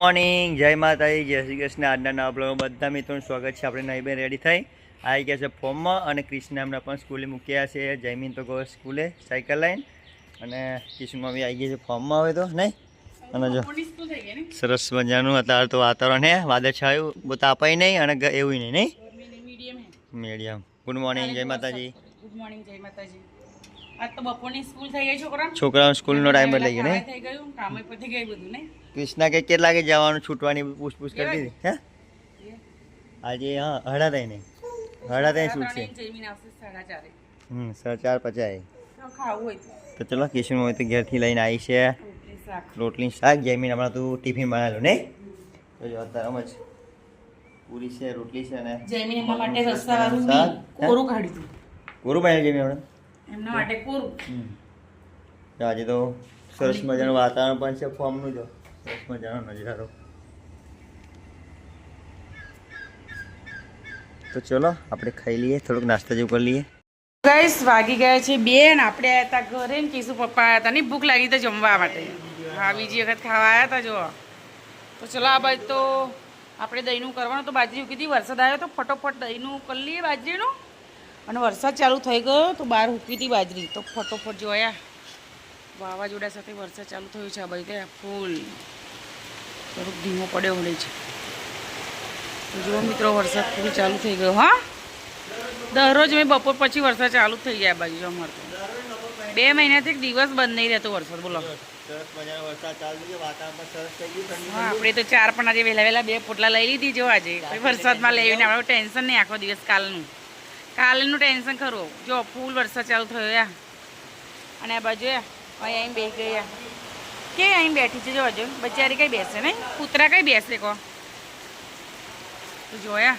Morning જય માતાજી જય શ્રી કૃષ્ણ. આજના નવા બ્લોગમાં બધા મિત્રોનું સ્વાગત છે. આપણે નહીં બેન રેડી થઈ. આવી ગયા છે ફોર્મમાં અને ક્રિષ્ણ એમના પણ સ્કૂલે મૂક્યા છે. જયમીન તો ગયો સ્કૂલે સાયકલ લઈને અને કિશનમાં બી આવી ગયા છે ફોર્મમાં હવે તો નહીં? અને જો સરસ મજાનું અત્યારે તો વાતાવરણ હે. વાદળ છાયું બહુ તાપાય નહીં અને એવું નહીં નહીં? મીડિયમ ગુડ મોર્નિંગ જય માતાજી. ગુડ મોર્નિંગ જય માતાજી. આજ તો બપોરની સ્કૂલ થઈ ગઈ છોકરા છોકરાઓ સ્કૂલનો ટાઈમ લઈ ગયો નહીં? થઈ ગયું કામ પતી ગઈ બધું ને કૃષ્ણા કે કેટલા વાગે જવાનું છૂટવાની પૂછપૂછ કરી હતી હે? આજે હા હડા થઈ નહીં હડા શું છે? હમ સર ચાર પચાય તો ચલો કિશન હોય તો ઘેરથી લઈને આવી છે. રોટલી શાક જમીન હમણાં તું ટિફિન બનાવેલું નહીં? તો જો અત્યારે જ પૂરી છે રોટલી છે અને જમીન એમના માટે રસ્તા વાળું શાક? નહીં, કોરું કાઢ્યું દીધું. કોરું બનાવ્યું જમીન હમણાં? એમના માટે કોરું. આજે તો સરસ મજાનું વાતાવરણ પણ છે ફોર્મનું જો. મજાનો નજારો. તો ચલો, આપણે ખાઈ લઈએ, થોડુંક નાસ્તા જેવું કરી લઈએ. ગાઈસ વાગી ગયા છે બે આપણે આવ્યા હતા ઘરે ને કીશું પપ્પા આવ્યા હતા નહીં ભૂખ લાગી તો જમવા માટે. હા, બીજી વખત ખાવા આવ્યા હતા જો તો ચલો, આ બાજુ તો આપણે દહીંનું કરવાનું તો બાજરી ઉકી વરસાદ આવ્યો તો ફટોફટ દહીંનું કરી લઈએ બાજરીનું. અને વરસાદ ચાલુ થઈ ગયો તો બહાર ઉકી હતી બાજરી. તો ફટોફટ જોયા. વાવાઝોડા સાથે વરસાદ ચાલુ થયો છે આ બાજુ ત્યાં ફૂલ. થોડુંક ધીમો પડ્યો મળે છે. જુઓ મિત્રો, વરસાદ ફૂલ ચાલુ થઈ ગયો. હા? દરરોજ મેં બપોર પછી વરસાદ ચાલુ થઈ જાય બાજુ તો. બે મહિનાથી દિવસ બંધ નહીં રહેતો વરસાદ, બોલો. ગયું આપણે તો ચાર પણ આજે વહેલા વહેલા બે પોટલા લઈ લીધી જો આજે. વરસાદમાં લઈને આપણે ટેન્શન નહીં, આખો દિવસ કાલનું. કાલનું ટેન્શન ખરું. જો, ફૂલ વરસાદ ચાલુ થયો યા. અને આ બાજુ અહીંયા બે ગયા. કે અહીં બેઠી છે? જો બચારી કઈ બેસે નહીં? કૂતરા કઈ બેસે કો? જોયા?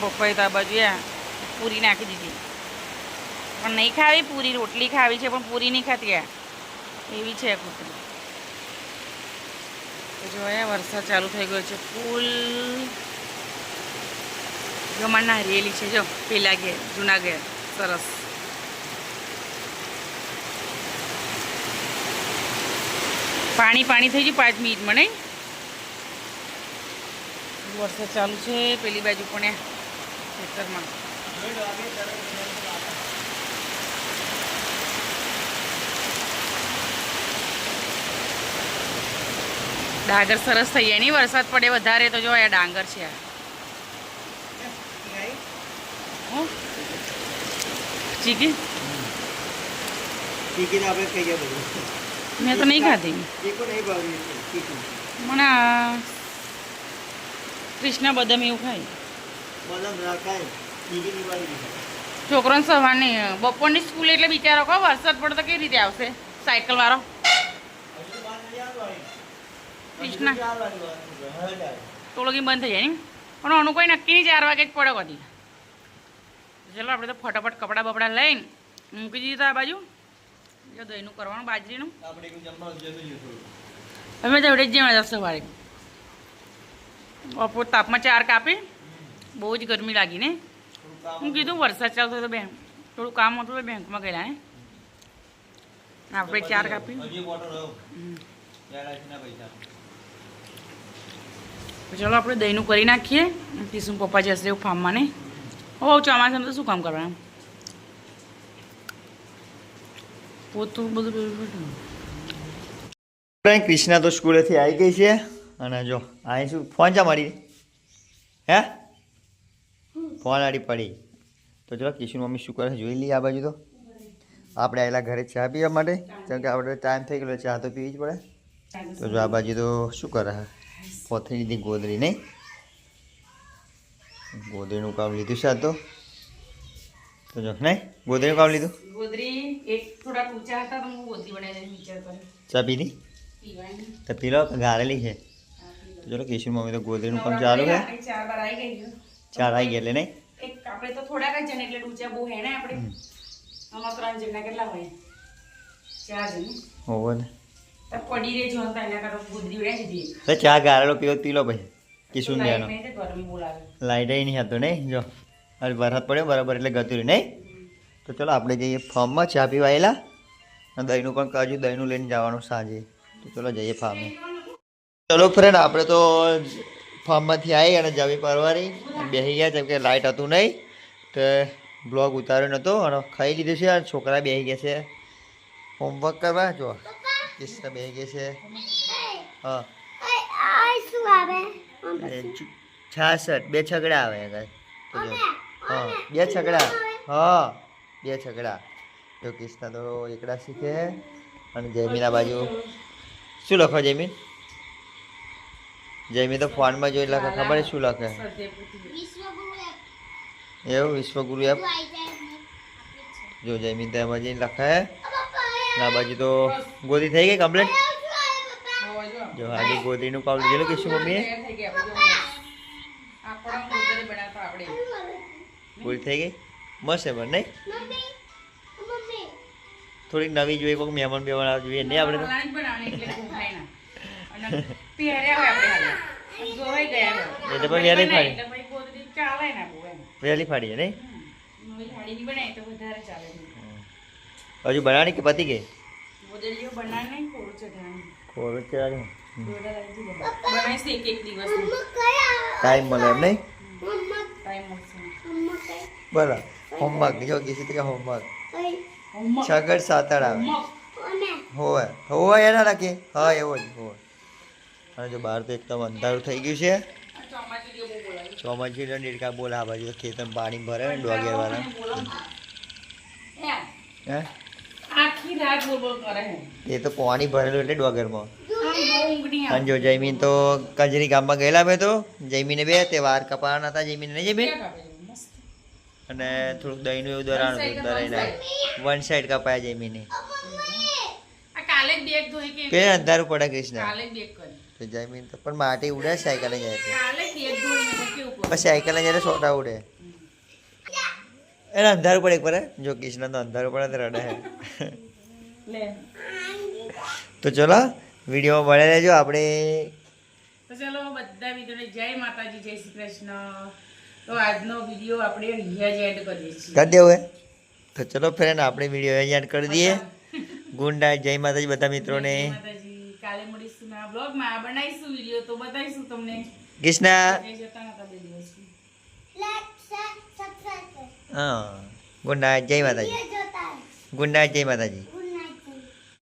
પપ્પાએ તો આ બાજુ પૂરી નાખી દીધી. પણ નહીં ખાવી, પૂરી રોટલી ખાવી છે, પણ પૂરી નહીં ખાતી એવી છે કૂતરી. તો અહીંયા વરસાદ ચાલુ થઈ ગયો છે, ફૂલ જો મારે નારિયેલી છે જો, પેલા ઘેર, જૂના ઘેર, સરસ. પાણી પાણી થઈ ગયું પાંચ મિનિટમાં, નહીં? વરસાદ ચાલુ છે, પેલી બાજુ પણ ખેતરમાં. ડાંગર સરસ થઈ જાય. નહીં વરસાદ પડે વધારે તો જો આ ડાંગર છે? ચીકી? મેં તો નહીં ખાધી. મને કૃષ્ણ બદામ એવું ખાય. છોકરાને સવારની બપોરની સ્કૂલ એટલે બિચારો કહો વરસાદ પડતો કેવી રીતે આવશે? સાયકલ વાળો? કૃષ્ણ. ટોળગી બંધ થઈ જાય ને પણ આનું કોઈ નક્કી નહીં ચાર વાગે જ પડે બધી ચલો આપણે તો ફટાફટ કપડાં બપડા લઈને મૂકી દીધું આ બાજુ. જો દહીંનું કરવાનું બાજરીનું. જમી અમે તો એવડે જ જમ્યા હતા સવારે. બપોર તાપમાં ચાર કાપી. બહુ જ ગરમી લાગી ને? હું કીધું વરસાદ ચાલતો હતો બેંક. થોડું કામ હતું તો બેંકમાં ગયેલા ને? આપણે ચાર કાપી હજી બોટલ રહ્યો હમ. યાર આજના પૈસા તો ચલો આપણે દહીંનું કરી નાખીએ. પીસું પપ્પા જશે એવું ફાર્મમાં ને હો ચોમાસામાં તો શું કામ કરવાનું? પોતું બધું તો સ્કૂલેથી આવી ગઈ છે. અને જો, અહીં શું, ફોન ચા મારી હે? ફોન આડી પડી. તો જો કિશન મમ્મી શું કરે જોઈ લઈએ આ બાજુ તો. આપણે આવેલા ઘરે ચા પીવા માટે. કેમ કે આપણે ટાઈમ થઈ ગયો ચા તો પીવી જ પડે. તો જો આ બાજુ તો શું કરે? છે પોથરી લીધી ગોદરી નહીં ગોદરીનું કામ લીધું છે આ તો. તો જો નહીં? ગોદરીનું કામ લીધું? ગોદરી એક થોડા ઊંચા હતા તો હું ગોદરી બનાવી વિચાર કર્યો. ચા પીધી? તો પી ગારેલી છે? ચલો કિશન મમ્મી તો ગોદરીનું કામ ચાલુ છે. ચાર વાર આવી ગઈ ચાર આવી ગયા એટલે નહીં? એક આપણે તો થોડાક જ જણ એટલે ડૂચા બહુ હે ને આપણે આમાં ત્રણ જણના કેટલા હોય? ચાર જણ. હોવો ને. તો પડી રે જો એના કરો ગુદરી ઉડ્યા સીધી તો ચા ગારેલો પીવો પી લો પછી કિશું લાઈટ લેવાનો? નહીં તો ગરમી બોલાવે લાઈટ નહીં હતું નહીં? જો અરે વરસાદ પડ્યો બરાબર એટલે ગતું રહ્યું નહીં? તો ચલો આપણે જઈએ ફાર્મમાં ચા પીવા આવેલા અને દહીંનું પણ કાજુ દહીંનું લઈને જવાનું સાંજે. તો ચલો જઈએ ફાર્મે. ચલો ફ્રેન્ડ આપણે તો ફાર્મમાંથી આવી અને જવી પરવારી. બેસી ગયા જેમ કે લાઇટ હતું નહીં તો બ્લોગ ઉતાર્યો નહોતો અને ખાઈ લીધું છે અને છોકરા બેસી ગયા છે. હોમવર્ક કરવા જો. કિસ્સા બે ગયા છે. હા. છાસઠ. બે છગડા આવે હા બે છગડા. હા બે છગડા. જો કિસ્તા તો એકડા શીખે. અને જયમીન આ બાજુ. શું લખો જયમીન? જયમીન તો ફોનમાં જોઈ લખે ખબર શું લખે. એવું વિશ્વગુરુ એપ. જો જયમીન તો એમાં જઈને લખે. આ બાજુ તો ગોદી થઈ ગઈ કમ્પ્લીટ જો હાજી આજે ગોદરીનું કામ લીધેલું કે શું મમ્મીએ? થઈ પૂરી ગઈ? મસ્ત પણ નહીં? થોડીક નવી જોઈએ કોઈ મહેમાન બેમાન આવે જોઈએ નહીં આપણે એટલે ના. પણ વહેલી ફાડીએ ફાડી. ના એમ. વહેલી ફાડીએ નહીં હમ. નવી થાળીની બનાય તો વધારે ચાલે હજુ બનાવવાની કે પતી ગઈ. ટાઈમ મળે એમ નહીં? બરાબર હોમવર્ક. જો કીધું કે હોમવર્ક. છગડ સાતડ આવે. હોય હોવે. એના રાખીએ? હા એવો જ હોય અને જો બહાર તો એકદમ અંધારું થઈ ગયું છે. ચોમાસું ચોમાસી નીડકા બોલ આ બાજુ ખેતર પાણી ભરે ને ડોગેર વાળા હે, હે બોલ બોલ કરે હે. એ તો પાણી ભરેલું એટલે ડોગરમાં. અને જો જયમીન તો કજરી ગામમાં ગયેલા મેં તો. જયમીને બે તે વાર કપાવાના હતા જયમીને નહીં? મસ્ત. અને થોડુંક દહીંનું એવું દરાણું હતું દરાઈને વન સાઈડ કપાયા જયમીને. આ કાલે જ બેગ ધોઈ કે કે અંધારું પડે કૃષ્ણ? કાલે જ બેગ કરી. તો જયમીન તો પણ માટી ઉડે સાયકલે જાય? સાયકલે જાય સોટા ઉડે. એને અંધારું પડે એક પર જો કૃષ્ણ તો અંધારું પડે તો રડે. તો ચલો વીડિયો મળે રહેજો. આપણે તો ચલો બધા મિત્રોને જય માતાજી જય શ્રી કૃષ્ણ. તો આજનો વીડિયો આપણે અહીંયા જ એન્ડ કરીએ છીએ. કરી દેવું તો ચલો ફ્રેન્ડ આપણે વીડિયો અહીંયા કરી દઈએ. ગુડ નાઇટ જય માતાજી બધા મિત્રોને. જય માતાજી. કાલે મળીશું ના બ્લોગમાં બનાવીશું વીડિયો તો બતાવીશું તમને. કૃષ્ણ. હા. ગુડ નાઇટ જય માતાજી. ગુડ નાઇટ જય માતાજી.